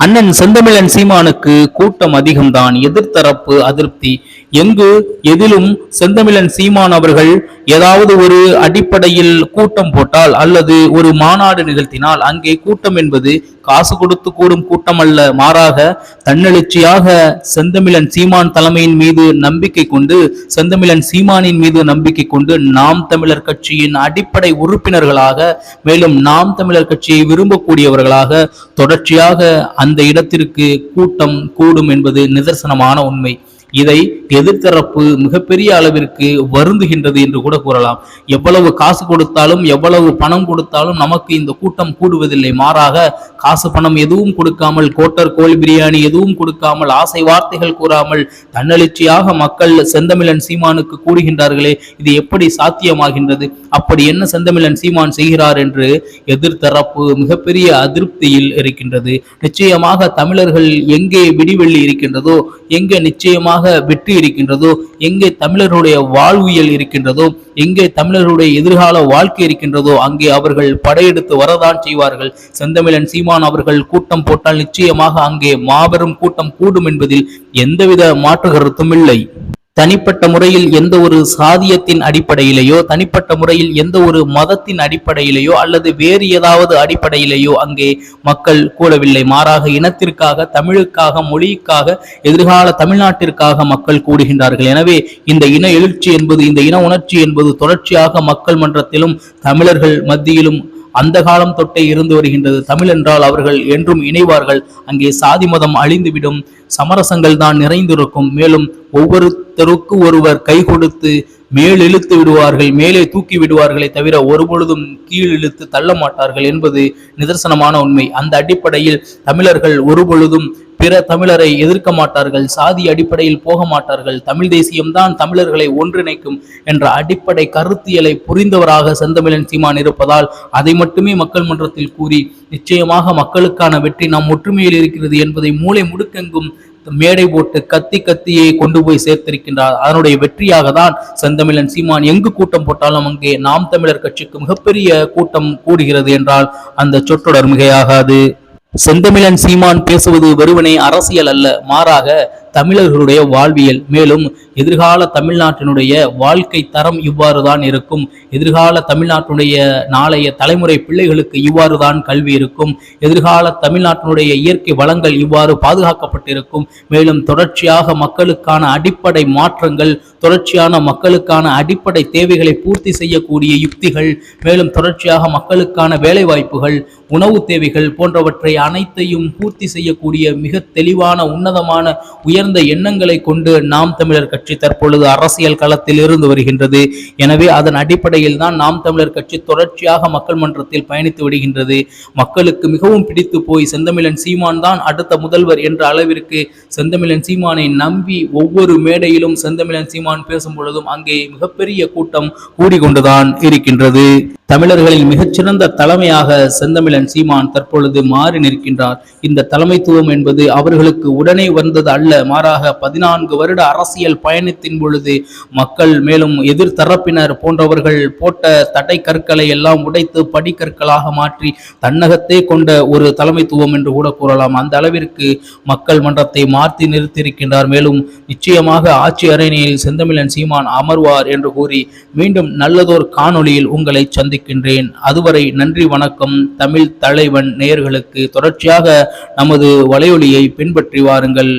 அண்ணன் செந்தமிழன் சீமானுக்கு கூட்டம் அதிகம்தான். எதிர்த்தரப்பு அதிருப்தி. எங்கு எதிலும் செந்தமிழன் சீமான் அவர்கள் ஏதாவது ஒரு அடிப்படையில் கூட்டம் போட்டால் அல்லது ஒரு மாநாடு நிகழ்த்தினால் அங்கே கூட்டம் என்பது காசு கொடுத்து கூடும் கூட்டம் அல்ல மாறாக தன்னெழுச்சியாக செந்தமிழன் சீமான் தலைமையின் மீது நம்பிக்கை கொண்டு செந்தமிழன் சீமானின் மீது நம்பிக்கை கொண்டு நாம் தமிழர் கட்சியின் அடிப்படை உறுப்பினர்களாக மேலும் நாம் தமிழர் கட்சியை விரும்பக்கூடியவர்களாக தொடர்ச்சியாக அந்த இடத்திற்கு கூட்டம் கூடும் என்பது நிதர்சனமான உண்மை. இதை எதிர்த்தரப்பு மிகப்பெரிய அளவிற்கு வருந்துகின்றது என்று கூட கூறலாம். எவ்வளவு காசு கொடுத்தாலும் எவ்வளவு பணம் கொடுத்தாலும் நமக்கு இந்த கூட்டம் கூடுவதில்லை. மாறாக காசு பணம் எதுவும் கொடுக்காமல் கோட்டர் கோழி பிரியாணி எதுவும் கொடுக்காமல் ஆசை வார்த்தைகள் கூறாமல் தன்னெழுச்சியாக மக்கள் செந்தமிழன் சீமானுக்கு கூடுகின்றார்களே இது எப்படி சாத்தியமாகின்றது? அப்படி என்ன செந்தமிழன் சீமான் செய்கிறார் என்று எதிர்த்தரப்பு மிகப்பெரிய அதிருப்தியில் இருக்கின்றது. நிச்சயமாக தமிழர்கள் எங்கே விடிவெள்ளி இருக்கின்றதோ எங்கே நிச்சயமாக வெற்றி இருக்கின்றதோ எங்கே தமிழர்களுடைய வாழ்வியல் இருக்கின்றதோ எங்கே தமிழர்களுடைய எதிர்கால வாழ்க்கை இருக்கின்றதோ அங்கே அவர்கள் படையெடுத்து வரதான் செய்வார்கள். செந்தமிழன் சீமான் அவர்கள் கூட்டம் போட்டால் நிச்சயமாக அங்கே மாபெரும் கூட்டம் கூடும் என்பதில் எந்தவித மாற்று கருத்தும் இல்லை. தனிப்பட்ட முறையில் எந்த ஒரு சாதியத்தின் அடிப்படையிலேயோ தனிப்பட்ட முறையில் எந்த ஒரு மதத்தின் அடிப்படையிலேயோ அல்லது வேறு ஏதாவது அடிப்படையிலேயோ அங்கே மக்கள் கூடவில்லை. மாறாக இனத்திற்காக தமிழுக்காக மொழிக்காக எதிர்கால தமிழ்நாட்டிற்காக மக்கள் கூடுகின்றார்கள். எனவே இந்த இன எழுச்சி என்பது இந்த இன உணர்ச்சி என்பது தொடர்ச்சியாக மக்கள் மன்றத்திலும் தமிழர்கள் மத்தியிலும் அந்த காலம் தொட்டே இருந்து வருகின்றது. தமிழ் என்றால் அவர்கள் என்றும் இணைவார்கள். அங்கே சாதி மதம் அழிந்துவிடும். சமரசங்கள் தான் நிறைந்திருக்கும். மேலும் ஒவ்வொருத்தருக்கு ஒருவர் கை கொடுத்து மேல் இழுத்து விடுவார்கள். மேலே தூக்கி விடுவார்களே தவிர ஒருபொழுதும் கீழ் இழுத்து தள்ள மாட்டார்கள் என்பது நிதர்சனமான உண்மை. அந்த அடிப்படையில் தமிழர்கள் ஒருபொழுதும் பிற தமிழரை எதிர்க்க மாட்டார்கள் சாதி அடிப்படையில் போக மாட்டார்கள். தமிழ் தேசியம்தான் தமிழர்களை ஒன்றிணைக்கும் என்ற அடிப்படை கருத்தியலை புரிந்தவராக செந்தமிழன் சீமான் இருப்பதால் அதை மட்டுமே மக்கள் மன்றத்தில் கூறி நிச்சயமாக மக்களுக்கான வெற்றி நம் ஒற்றுமையில் இருக்கிறது என்பதை மூளை முடுக்கெங்கும் மேடை போட்டு கத்தி கத்தியை கொண்டு போய் சேர்த்திருக்கின்றார். அதனுடைய வெற்றியாக தான் செந்தமிழன் சீமான் எங்கு கூட்டம் போட்டாலும் அங்கே நாம் தமிழர் கட்சிக்கு மிகப்பெரிய கூட்டம் கூடுகிறது என்றால் அந்த சொற்றொடர் மிகையாகாது. செந்தமிழன் சீமான் பேசுவது வெறுவனே அரசியல் அல்ல மாறாக தமிழர்களுடைய வாழ்வியல் மேலும் எதிர்கால தமிழ்நாட்டினுடைய வாழ்க்கை தரம் இவ்வாறு தான் இருக்கும். எதிர்கால தமிழ்நாட்டினுடைய நாளைய தலைமுறை பிள்ளைகளுக்கு இவ்வாறு தான் கல்வி இருக்கும். எதிர்கால தமிழ்நாட்டினுடைய இயற்கை வளங்கள் இவ்வாறு பாதுகாக்கப்பட்டிருக்கும். மேலும் தொடர்ச்சியாக மக்களுக்கான அடிப்படை மாற்றங்கள் தொடர்ச்சியான மக்களுக்கான அடிப்படை தேவைகளை பூர்த்தி செய்யக்கூடிய யுக்திகள் மேலும் தொடர்ச்சியாக மக்களுக்கான வேலைவாய்ப்புகள் உணவு தேவைகள் போன்றவற்றை அனைத்தையும் பூர்த்தி செய்யக்கூடிய மிக தெளிவான உன்னதமான உயர் உயர்ந்த எண்ணங்களை கொண்டு நாம் தமிழர் கட்சி தற்பொழுது அரசியல் களத்தில் இருந்து வருகின்றது. எனவே அதன் அடிப்படையில் தான் நாம் தமிழர் கட்சி தொடர்ச்சியாக மக்கள் மன்றத்தில் பயணித்து விடுகின்றது மக்களுக்கு மிகவும் பிடித்து போய் செந்தமிழன் சீமான் தான் அடுத்த முதல்வர் என்ற அளவிற்கு செந்தமிழன் சீமானை நம்பி ஒவ்வொரு மேடையிலும் செந்தமிழன் சீமான் பேசும் பொழுதும் அங்கே மிகப்பெரிய கூட்டம் கூடிக்கொண்டுதான் இருக்கின்றது. தமிழர்களில் மிகச்சிறந்த தலைமையாக செந்தமிழன் சீமான் தற்பொழுது மாறி நிற்கின்றார். இந்த தலைமைத்துவம் என்பது அவர்களுக்கு உடனே வந்தது அல்ல மாறாக பதினான்கு வருட அரசியல் பயணத்தின் பொழுது மக்கள் மேலும் எதிர்த்தரப்பினர் போன்றவர்கள் போட்ட தடை கற்களை எல்லாம் உடைத்து படிக்கற்களாக மாற்றி தன்னகத்தே கொண்ட ஒரு தலைமைத்துவம் என்று கூட கூறலாம். அந்த அளவிற்கு மக்கள் மன்றத்தை மாற்றி நிறுத்தியிருக்கின்றார். மேலும் நிச்சயமாக ஆட்சி அரணியில் செந்தமிழன் சீமான் அமர்வார் என்று கூறி மீண்டும் நல்லதோர் காணொளியில் உங்களை சந்திக்கின்றேன். அதுவரை நன்றி வணக்கம். தமிழ் தலைவன் நேயர்களுக்கு தொடர்ச்சியாக நமது வலையொலியை பின்பற்றி வாருங்கள்.